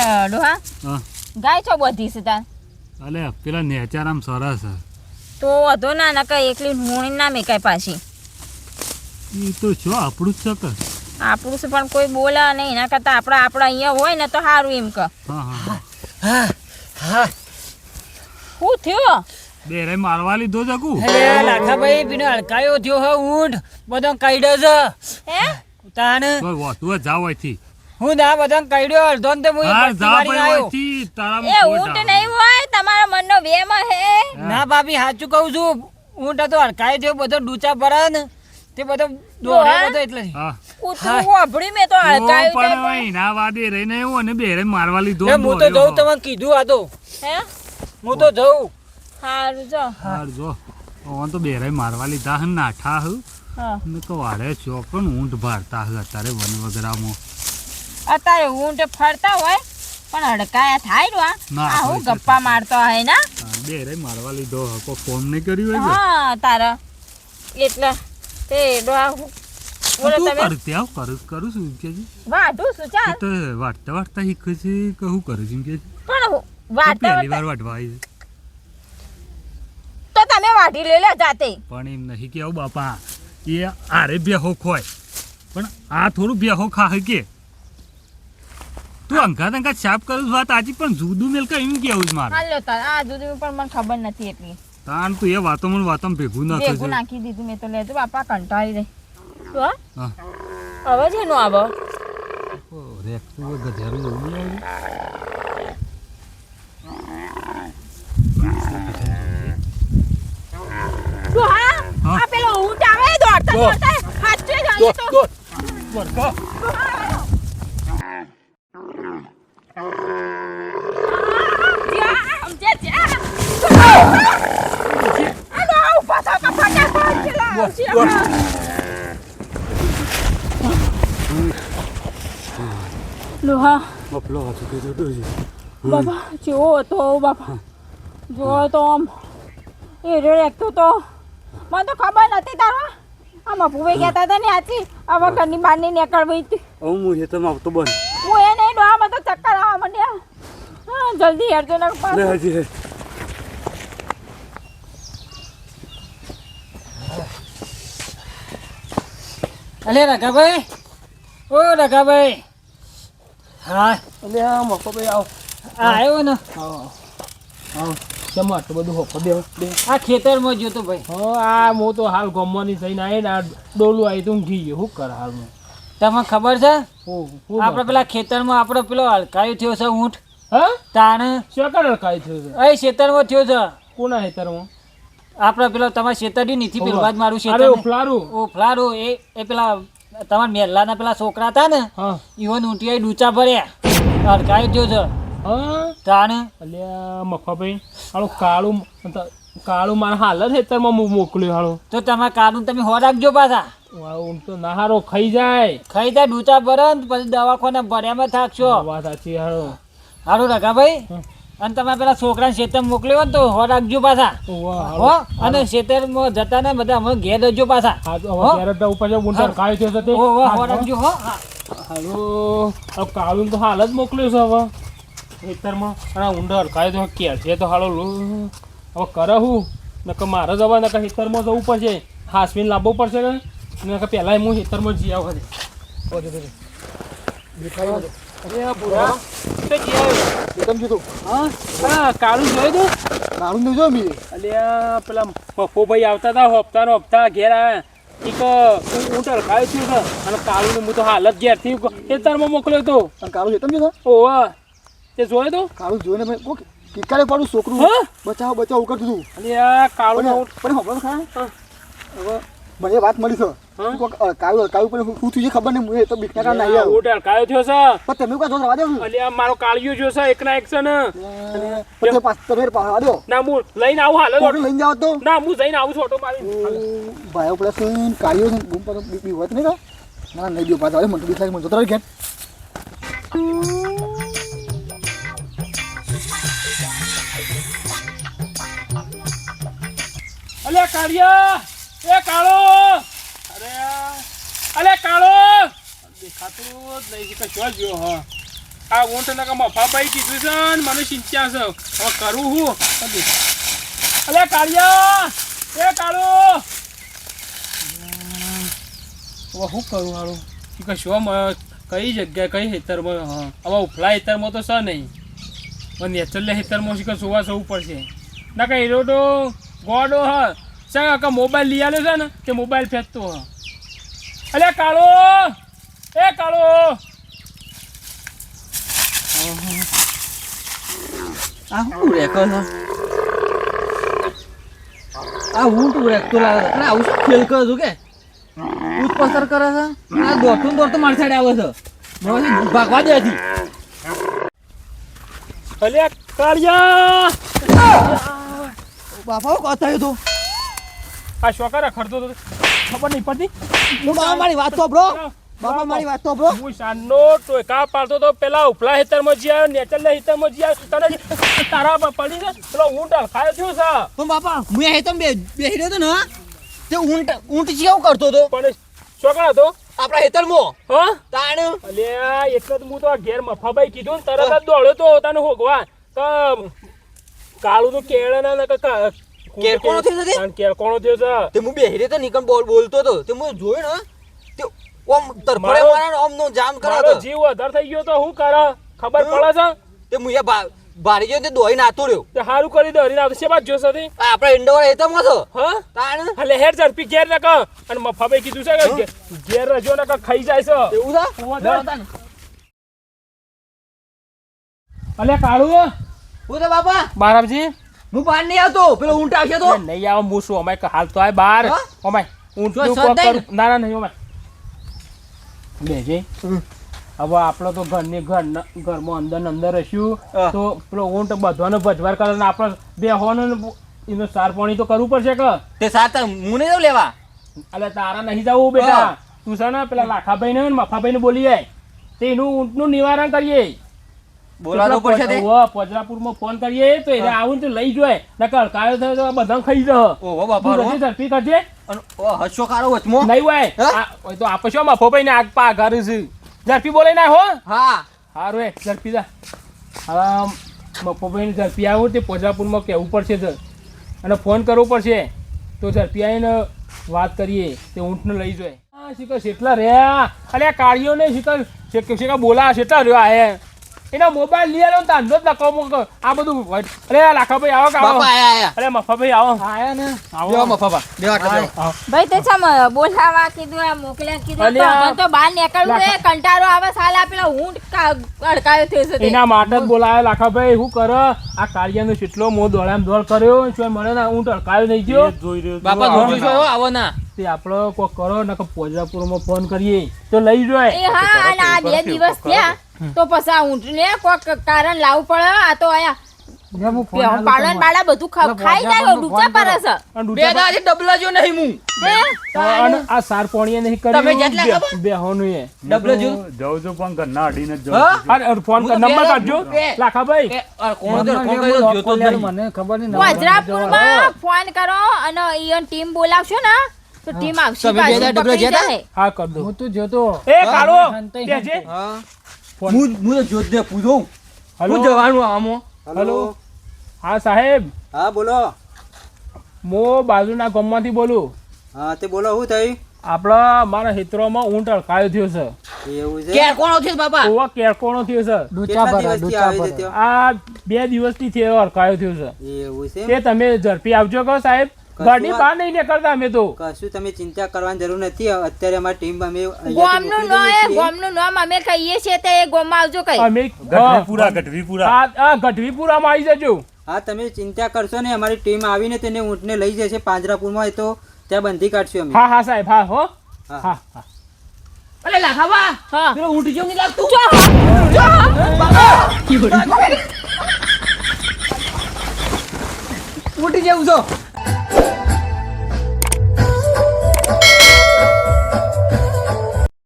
તાર ડોહા ગાય છો બધી છે તાર? અલે પેલા નેચાર આમ સરસ તો વધો ના નકા એકલી હુણી ના મેકાય પાછી. એ તો શું આપણું જ છે આપણું છે પણ કોઈ બોલે નહીં. એના કરતાં આપણા આપણા અહીંયા હોય ને તો સારું એમ કે. હા હા હા. હા શું થયો? બેરે મારવા લીધો છે કુ? બીનો હડકાયો થયો હે ઊંટ. બધો કાઢ્યો છે. હે? તાણ. વોતું જાવ અહીંથી. હું ના બધો કઈડ્યો અડધો ને તે હું એ ઊંટ નહીં હોય તમારા મનનો વેમ હે. ના ભાભી સાચું કહું છું ઊંટ તો અડકાય છે બધો ડૂચા ભરા ને તે બધો દોડ્યો બધો એટલે હા. કૂતરું અભડી મેં તો તો પણ. એના વાદે રહીને હું અને બેરે મારવા લીધો એ હું તો જઉં તમને કીધું આ તો. હે? હું તો જઉં. હારું જો. હાર જો. ઓન તો બેરે મારવા લીધા હન નાઠા હું. હા. ને તો વાડે ચોકન ઊંટ ભારતા હતા અત્યારે વન વગરામાં અત્યારે ઊંટ ફરતા હોય પણ અડકાયા થાય ને આ હું ગપ્પા મારતો હોય ના. બે રે મારવા લીધો હકો ફોન નહીં કર્યો હા તારા. એટલે તે ડોહા હું. બોલો તું તમે. કર છું કે છે. વાઢું શું ચાલ. તો વાટતા વાટતા શીખે છે કે હું કરું છું કે પણ હું તો પહેલી વાર વાઢતા- વાટવા છે. તો તમે વાઢી લે લે જાતે. પણ એમ નહીં કેવું બાપા એ આરે બેહો ખોય પણ આ થોડું બેહો ખા કે તું અંગાત અંગાત સાફ કરું વાત આજે પણ જુદું મેલ એમ કેવું છે મારે? હાલો તાર આ જુદું પણ મને ખબર નથી એટલી. તાન તું એ વાતો મને વાતો ભેગું નાખે ભેગું નાખી દીધું મેં તો લેજો બાપા કંટાળી રહી. તો હા. અવાજ એનો આવો. ઓ, રેખતું ગધેરું એવું નહીં આવ્યું? આ પેલો ઊંટ આવે દોડતા દોડતા. હાચે જ આવી તો. વરખા. જ્યાં, જે, જ્યાં. હાલો, ઊભા થા, તો ફટાફટ પેલા આવશે હમણાં. લોહા. બફલો હાથું કીધું હતું છે. બાપા જો હતો બાપા જોવો તો આમ. એ રે એકતો તો મને તો ખબર નથી તારા. આમાં ભૂવે ગયા હતા ને આથી. આવા ઘરની બહાર નહીં નીકળવી હતી. હવે હું હેતરમાં આવતો બંધ હું એ નહીં ડોહામાં તો ચક્કર આવવા માંડ્યા. હા જલ્દી હેરજો ને. હજી અલે રઘાભાઈ ઓ રઘાભાઈ હા. એટલે હા મોકો ભાઈ આવો. આ આવ્યો ને? હા હા. કેમ આટલું બધું હોકો બે. આ ખેતરમાં જ્યો તો ભાઈ. હા આ હું તો હાલ ગમવાની થઈને આવી ને આ ડોલું આવી તો ઊંઘી ગયો. શું કર હાલ તમને ખબર છે? આપણે પેલા ખેતરમાં આપણો પેલો હલકાયો થયો છે ઊંટ. હા? તાણ. શેકર કાંઈ થયું છે? એ ખેતરમાં થયો છે. કોના હેતરમાં આપણે પેલા તમારા શેતરડી નીથી પેલું બાદ મારું છે ખેતર ફ્લારું. ઓ ફલારું એ એ પેલા તમારા મેલ્લાના પેલા છોકરા હતા ને ઈવન ઊંટિયા ડૂચા ભર્યા. છે હા? તાણ અલ્યા મફાભાઈ હાલું કાળું કાળું મારા હાલ જ હેતરમાં મો- મોકલ્યું હાલું. તો તમારા કાનું તમે હો રાખજો પાછા. ઊંઘ તો નહારો ખાઈ જાય. ખાઈ જાય ડૂચા ભરે પછી દવાખાના ભર્યામાં થાકશો. વાત સાચી હાલો. હારું રઘાભાઈ. હમ. અને તમે પેલા છોકરાને શેતર મોકલ્યો હોય ને તો હો રાખજો પાછા. હો? અને શેતર જતા ને બધા અમે ઘેર રહેજો પાછા. હા રાખજો હો. હાલો. હવે કાળું તો હાલ જ મોકલ્યું છે હવે. ખેતરમાં. અને આ ઊંડર કાંઈ તો કે છે તો હાલો હવે કરે હું. નકર મારે જ હવે નકર ખેતરમાં જવું પડશે. હાસમીન લાવવો પડશે ને? નકર પહેલાં હું ખેતરમાં જઈ આવું બધે. અરે આ બુરા તે જઈ આવ્યો. હા હા કાળું જોયું તું? કાળું તો જો મેં. અલ્યા પેલા મફોભાઈ આવતા હતા હપ્તા નો હપ્તા ઘેર આવ્યા એક ઊંટ થયું છે અને કાળું હું તો હાલ જ ઘેરથી ખેતરમાં મોકલ્યો હતો અને કાળું છે તમે ઓવા તે જોયો તો? કાળું જોઈને મેં. કોક કિકારે પાડું છોકરું? બચાવ બચાવ કરતું હતું અને આ કાળું પણ પણ હવે મને વાત મળી છે. કાળું કાળું પણ શું થયું છે ખબર નહીં તો નહીં આવ્યો ઊંટ હલકાયો થયો છે. પણ તમે અલ્યા મારો કાળિયો જો છે એક ના. એક છે ને તમે દો ના હું લઈને આવું હાલ કોટું લઈને તો. ના હું જઈને આવું છું ઓટો મારી ભાઈ ઉપર કાળીઓ છે બૂમ પર બી બી હોત નહીં કા ના નહીં દો પાછા મને બીક લાગે મને જતો ઘેર. અલ્યા કાળિયા એ કાળો. અલે કાળો! દેખાતું જ નહીં કે કશો ગયો હા આ ઊંટ ને કે મફાભાઈ કીધું છે ને મને ચિંતા છે. હવે કરું હું? અલે કાળિયા! એ કાળો! હવે શું કરું હારું? કે શું કઈ જગ્યાએ કઈ હેતરમાં હા. હવે ઉપલા હેતરમાં તો છે નહીં. પણ નેચરલે હેતરમાં શીખર જોવા જવું પડશે? ના કઈ તો ગોડો હા. કે મોબાઈલ લઈ આવ્યો છે ને? તે મોબાઈલ ફેંકતો હ. અલે કાળો! એ કાળો! આ હું રેકો છે? આ હું તું રેકતો લાગે અને આવું શું ખેલ કરો છું કે? પસાર કરે છે? આ દોડતું દોડતું મારી સાઈડ આવે છે. મને ભાગવા દે હતી અલે કાળિયા! બાપા કહો થયું તું? આ શોકા ખરતો હતો ખબર નહીં પડતી. બાપા મારી વાત સાંભળો. બાપા મારી વાત સાંભળો. હું સાંજનો ટોયકા પાડતો તો પેલા ઉપલા હેતરમાં જી આવ્યો નેચરલે હેતરમાં જી આવ્યો તને તારા પડી છે પેલો ઊંટ હલકાયો થયો છે. પણ બાપા હું હેતમ બે બેહી રહ્યો હતો ને તે ઊંટ ઊંટ કેવું કરતો તો પણ છોકરા તો આપણા હેતરમાં હા? તાણ. અલ્યા એટલે હું તો ઘેર મફાભાઈ કીધું ને તરત જ દોડ્યો તો તને હોગવા કાળું નું કેળ ના ને કાકા કેળકોણો થયો છે તે? કેળ થયો છે? તે હું બેહી રહ્યો હતો નીકળ બોલ બોલતો હતો તે હું જોયું ને તે ઓમ તરફડે મારા ઓમ નો જામ મારો કરાતો જીવ વધાર થઈ ગયો તો હું કરે? ખબર પડે છે? તે હું એ ભા- ગયો તે દોઈ નાતો રહ્યો. તે સારું કરી દો હરીને આવશે બાદ જોશે તે? આ આપણા ઇન્ડોર હેતમમાં છો? હા? તાણ? એટલે હેર ઝડપી ઘેર ન અને કીધું છે કે ઘેર રજો ને ખાઈ જાય છે. એવું છે? અલે કાળું. હું તો બાપા? બારામજી? હું બહાર નહીં આવતો. પેલો ઊંટ આવશે તો. નહીં આવો હું શું અમાય હાલ તો આય બહાર? અમાય ઊંટનું કોક કરું. ના. ના નહીં અમાય બેજે હવે આપણે તો ઘરની ઘર ઘરમાં અંદર અંદર રહીશું. તો પેલો ઊંટ બધવાનો ભજવાર કરે ને આપણે બે હોનો એનો સાર પાણી તો કરવું પડશે કે? તે સાત હું નહીં જાઉં લેવા. એટલે તારા નહીં જવું બેટા. તું છે ને પેલા લાખાભાઈ ને મફાભાઈ ને બોલી જાય તે એનું ઊંટનું નિવારણ કરીએ. બોલાવવું પડશે તે? પોજરાપુરમાં ફોન કરીએ તો એને આવું તો લઈ જોય. નકર કાયો થયો તો બધા ખાઈ જહ ઓહો બાપા રો. ઝડપી કરજે. અને ઓ હસો કારો વચમો? નહીં હોય. ઓય તો આપે શું મફાભાઈ ને આગ પા ઘર છે. ઝડપી બોલે ના હો. હા. હારું એ ઝડપી જા. ને ઝડપી આવું તે પોજરાપુરમાં કહેવું પડશે સર અને ફોન કરવો પડશે. તો ઝડપી આવીને વાત કરીએ. તે ઊંટને લઈ જાય. હા શીખર શેટલા રહ્યા? અરે આ કાળીઓ ને શીખર શીખર બોલા શેટલા રહ્યો એ એના મોબાઈલ લઈ આવ્યો તાંધો જ લખો આ બધું હોય. લાખો ભાઈ આવો કે આવો. બાપા આયા આયા. અરે મફાભાઈ આવો. આયા ને. આવો. બેવા. આવો. ભાઈ તે છમ બોલાવા કીધું આ મોકલ્યા કીધું. તો તો બહાર નીકળવું એ કંટારો આવે સાલ આપેલા હું અડકાયો થયો છે એના માટે જ બોલાયો લાખાભાઈ શું કરો? આ કાળિયાનો કેટલો મો દોડામ દોડ કર્યો શું મને ના હું અડકાયો નહીં ગયો? બાપા જોજો છો. આવો ના. તે આપણો કોઈ કરો ને પોજરાપુરમાં ફોન કરીએ. તો લઈ જાય. હા આ બે દિવસ થયા. તો પછી આ ઊંટને કોક કારણ લાવવું પડે આ તો આયા પાડન બાળા બધું ખાઈ જાય ડૂચા પડે છે બે દાજે ડબલા જો નહીં હું. હે? પર- અને આ સાર પોણીએ નહીં તમે જેટલા કર્યું ખબર? બેહોનું એ. ડબલો જો જાઉં છું પણ ઘરના અડીને જ હા? જાઉં છું. અરે ફોન કર નંબર કાઢજો. બે. લાખાભાઈ કોણ તો- કોણ કર્યો જોતો જ નહીં. વજરાપુરમાં ફોન કરો અને ઈયોન ટીમ બોલાવશો ને તો ટીમ આવશે તમે બે ડબલા પકડી હા કર દો. હું તો જોતો. એ કાળો શાંતિ, હા. ફોન. હું હું તો જોત પૂછું. હલો? હું જવાનું આમો? હલો? હા સાહેબ. હા બોલો. મો બાજુના ગામમાંથી બોલું. હા તે બોલો શું થઈ આપણા મારા હિત્રોમાં ઊંટ અડકાયો થયો છે. એવું છે? કે કોણ બાપા? ઓવા કેળકોણો થયો છે. ડૂચા ડૂચા? આ બે દિવસથી થયો અડકાયો થયો છે. એવું છે? તે તમે ઝડપી આવજો કહો સાહેબ. ઘરની બહાર નહીં નીકળતા અમે તો. કશું તમે ચિંતા કરવાની જરૂર નથી. અત્યારે અમારી ટીમ અમે ગોમનું નામ. ગોમનું નામ અમે કહીએ છીએ તે ગોમમાં આવજો કઈ. અમે ગઢવીપુરા ગઢવીપુરા. હા ગઢવીપુરામાં આવી જજો. હા તમે ચિંતા કરશો ને અમારી ટીમ આવીને તેને ઊંટને લઈ જશે. પાંજરાપુરમાં એ તો ત્યાં બંધી કાઢશું અમે. હા હા સાહેબ હા હો. હા. હા હા. લાખાવા. હા. પેલો ઊંટ જેવું નહીં લાગતું. જો જો ઊંટ જેવું છો